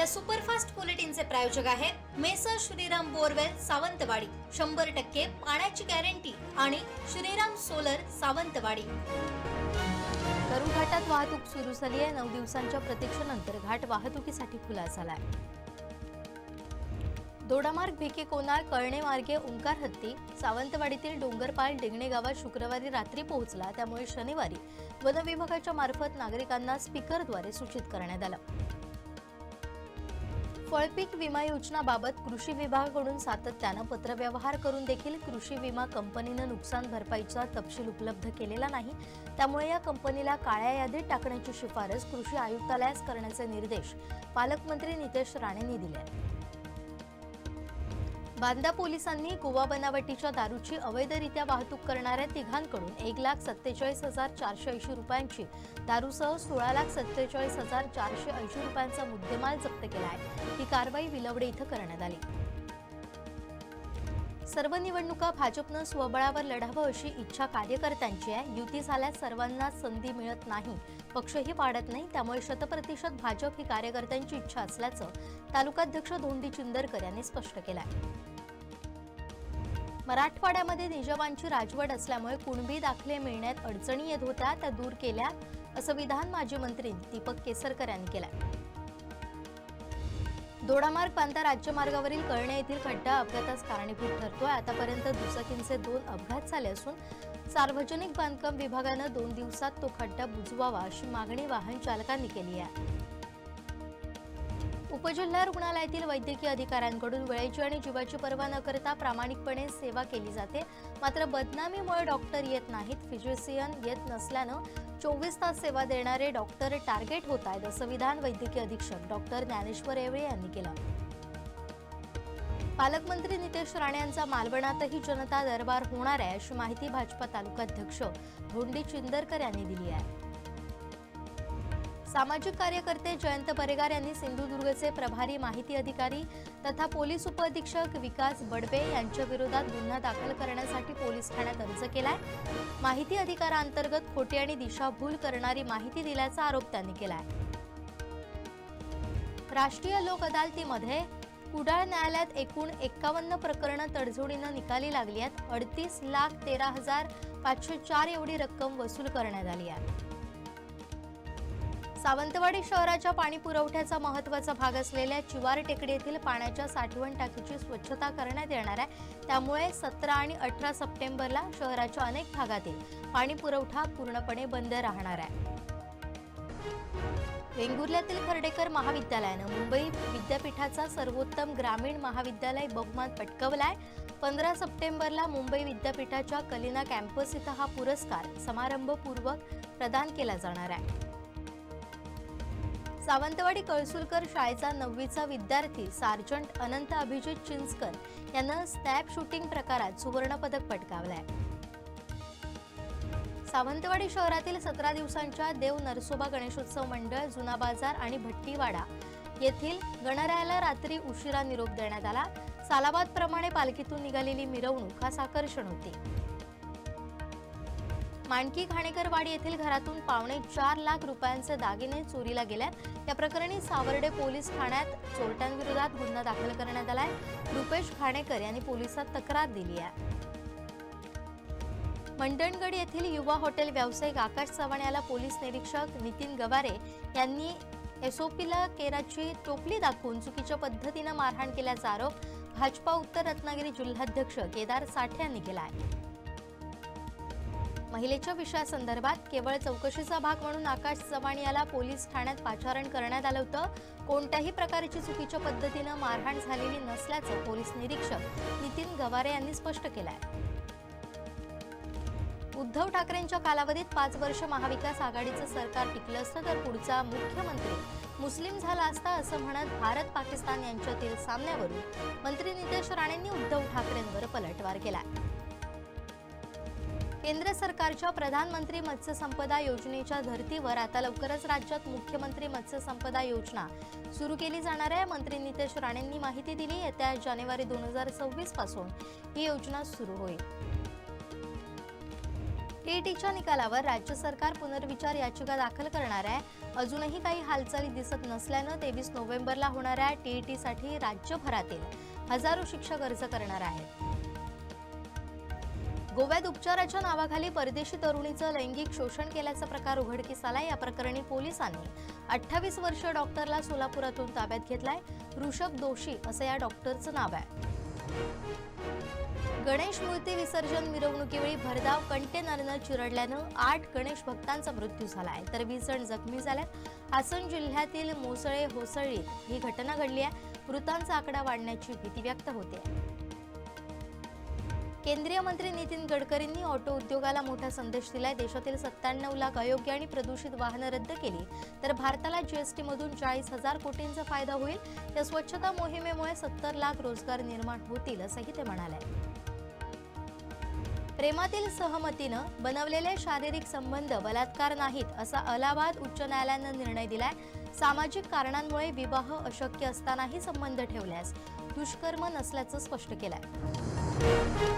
या सुपरफास्ट बुलेटिनचे प्रायोजक आहेत मेसर श्रीराम बोरवेल सावंतवाडी. शंभर टक्के पाण्याची गॅरंटी आणि श्रीराम सोलर सावंतवाडी. करू घाटात वाहतूक सुरू झाली आहे. नऊ दिवसांच्या प्रतीक्षेनंतर घाट वाहतुकीसाठी खुला झाला आहे दोडामार्ग भिके कोनार कळणे मार्गे ओंकार हत्ती सावंतवाडीतील डोंगरपाल डिंगणे गावात शुक्रवारी रात्री पोहोचला. त्यामुळे शनिवारी वन विभागाच्या मार्फत नागरिकांना स्पीकरद्वारे सूचित करण्यात आलं. फळपीक विमा योजनाबाबत कृषी विभागाकडून सातत्यानं पत्रव्यवहार करून देखील कृषी विमा कंपनीनं नुकसान भरपाईचा तपशील उपलब्ध केलेला नाही. त्यामुळे या कंपनीला काळ्या यादीत टाकण्याची शिफारस कृषी आयुक्तालयास करण्याचे निर्देश पालकमंत्री नितेश राणेंनी दिले आहेत. बांदा पोलिसांनी गोवा बनावटीच्या दारूची अवैधरित्या वाहतूक करणाऱ्या तिघांकडून एक लाख सत्तेचाळीस हजार चारशे ऐंशी रुपयांची दारूसह सोळा लाख सत्तेचाळीस हजार चारशे ऐंशी रुपयांचा मुद्देमाल जप्त केला आहे. ही कारवाई विलवडे इथं करण्यात आली. सर्व निवडणुका भाजपनं स्वबळावर लढावं अशी इच्छा कार्यकर्त्यांची आहे. युती झाल्यास सर्वांना संधी मिळत नाही. पक्षही वाढत नाही. त्यामुळे शतप्रतिशत भाजप ही कार्यकर्त्यांची इच्छा असल्याचं तालुकाध्यक्ष धोंडी चिंदरकर यांनी स्पष्ट केलं आहे मराठवाड्यामध्ये निजामांची राजवट असल्यामुळे कुणबी दाखले मिळण्यात अडचणी येत होत्या त्या दूर केल्या असं विधान माजी मंत्री दीपक केसरकर यांनी केलं दोडामार्ग पांता राज्यमार्गावरील कळणे येथील खड्डा अपघातास कारणीभूत ठरतोय. आतापर्यंत दुचाकींचे दोन अपघात झाले असून सार्वजनिक बांधकाम विभागानं दोन दिवसात तो खड्डा बुजवावा अशी मागणी वाहन चालकांनी केली आहे. उपजिल्हा रुग्णालयातील वैद्यकीय अधिकाऱ्यांकडून वेळेची आणि जीवाची पर्वा न करता प्रामाणिकपणे सेवा केली जाते. मात्र बदनामीमुळे डॉक्टर येत नाहीत फिजिशियन येत नसल्यानं चोवीस तास सेवा देणारे डॉक्टर टार्गेट होत आहेत असं विधान वैद्यकीय अधीक्षक डॉक्टर ज्ञानेश्वर येवळे यांनी केलं. पालकमंत्री नितेश राणे यांचा मालवणातही जनता दरबार होणार आहे अशी माहिती भाजपा तालुकाध्यक्ष धोंडी चिंदरकर यांनी दिली आहे. सामाजिक कार्यकर्ते जयंत परेगार यांनी सिंधुदुर्गचे प्रभारी माहिती अधिकारी तथा पोलीस उपअधीक्षक विकास बडबे यांच्या विरोधात गुन्हा दाखल करण्यासाठी पोलीस ठाण्यात अर्ज केलाय. माहिती अधिकारांतर्गत खोटी आणि दिशाभूल करणारी माहिती दिल्याचा आरोप त्यांनी केलाय. राष्ट्रीय लोक अदालतीमध्ये कुडाळ न्यायालयात एकूण एक्कावन्न प्रकरणं तडजोडीनं निकाली लागली आहेत. अडतीस लाख तेरा हजार पाचशे चार एवढी रक्कम वसूल करण्यात आली आहे. सावंतवाडी शहराच्या पाणी पुरवठ्याचा महत्त्वाचा भाग असलेल्या चिवार टेकडी येथील पाण्याच्या साठवण टाकीची स्वच्छता करण्यात येणार आहे. त्यामुळे सतरा आणि अठरा सप्टेंबरला शहराच्या अनेक भागातील पाणी पुरवठा पूर्णपणे बंद राहणार आहे. वेंगुर्ल्यातील खर्डेकर महाविद्यालयानं मुंबई विद्यापीठाचा सर्वोत्तम ग्रामीण महाविद्यालय बहुमान पटकवलाय. पंधरा सप्टेंबरला मुंबई विद्यापीठाच्या कलिना कॅम्पस इथं हा पुरस्कार समारंभपूर्वक प्रदान केला जाणार आहे. सावंतवाडी कळसुलकर शाळेचा नववीचा विद्यार्थी सार्जंट अनंत अभिजित चिंचकर यानं स्नॅप शूटिंग प्रकारात सुवर्णपदक पटकावलंय. सावंतवाडी शहरातील सतरा दिवसांच्या देव नरसोबा गणेशोत्सव मंडळ जुना बाजार आणि भट्टीवाडा येथील गणरायाला रात्री उशिरा निरोप देण्यात आला. सालाबादप्रमाणे पालखीतून निघालेली मिरवणूक खास आकर्षण होती. मांडकी घाणेकरवाडी येथील घरातून पावणे चार लाख रुपयांचे दागिने चोरीला गेल्यात. या प्रकरणी सावर्डे पोलीस ठाण्यात चोरट्यांविरोधात गुन्हा दाखल करण्यात आलाय. रुपेश घाणेकर यांनी पोलिसात तक्रार दिली आहे. मंडणगड येथील युवा हॉटेल व्यावसायिक आकाश चव्हाण याला पोलीस निरीक्षक नितीन गवारे यांनी एसओपीला केराची टोपली दाखवून चुकीच्या पद्धतीनं मारहाण केल्याचा आरोप भाजपा उत्तर रत्नागिरी जिल्हाध्यक्ष केदार साठे यांनी केला आहे. महिलेच्या विषयासंदर्भात केवळ चौकशीचा भाग म्हणून आकाश चव्हाण याला पोलीस ठाण्यात पाचारण करण्यात आलं होतं. कोणत्याही प्रकारची चुकीच्या पद्धतीनं मारहाण झालेली नसल्याचं पोलीस निरीक्षक नितीन गवारे यांनी स्पष्ट केलं आहे उद्धव ठाकरेंच्या कालावधीत पाच वर्ष महाविकास आघाडीचं सरकार टिकलं असतं तर पुढचा मुख्यमंत्री मुस्लिम झाला असता असं म्हणत भारत पाकिस्तान यांच्यातील सामन्यावरून मंत्री नितेश राणेंनी उद्धव ठाकरेंवर पलटवार केला केंद्र सरकारच्या प्रधानमंत्री मत्स्य संपदा योजनेच्या धर्तीवर आता लवकरच राज्यात मुख्यमंत्री मत्स्य संपदा योजना सुरू केली जाणार आहे. मंत्री नितेश राणेंनी माहिती दिली येत्या जानेवारी दोन हजार सव्वीसपासून ही योजना सुरू होईल. टीईटीच्या निकालावर राज्य सरकार पुनर्विचार याचिका दाखल करणार आहे. अजूनही काही हालचाली दिसत नसल्यानं तेवीस नोव्हेंबरला होणाऱ्या टीईटीसाठी राज्यभरातील हजारो शिक्षक अर्ज करणार आहेत. गोव्यात उपचाराच्या नावाखाली परदेशी तरुणीचं लैंगिक शोषण केल्याचा प्रकार उघडकीस आला या प्रकरणी पोलिसांनी अठ्ठावीस वर्ष डॉक्टरला सोलापुरातून ताब्यात घेतलाय. ऋषभ दोषी असं या डॉक्टरचं नाव आहे. गणेश मूर्ती विसर्जन मिरवणुकीवेळी भरधाव कंटेनरनं चिरडल्यानं आठ गणेश भक्तांचा मृत्यू झालाय. तर वीस जण जखमी झाल्यात. हासन जिल्ह्यातील मोसळे होसळीत ही घटना घडली आहे. मृतांचा आकडा वाढण्याची भीती व्यक्त होते. केंद्रीय मंत्री नितीन गडकरींनी ऑटो उद्योगाला मोठा संदेश दिलाय. देशातील सत्त्याण्णव लाख अयोग्य आणि प्रदूषित वाहनं रद्द केली. तर भारताला जीएसटी मधून चाळीस हजार कोटींचा फायदा होईल. या स्वच्छता मोहिमेमुळे सत्तर लाख रोजगार निर्माण होतील असंही ते म्हणाले. प्रेमातील सहमतीनं बनवलेले शारीरिक संबंध बलात्कार नाहीत असा अलाहाबाद उच्च न्यायालयानं निर्णय दिलाय. सामाजिक कारणांमुळे विवाह अशक्य असतानाही संबंध ठेवल्यास दुष्कर्म नसल्याचं स्पष्ट केलंय.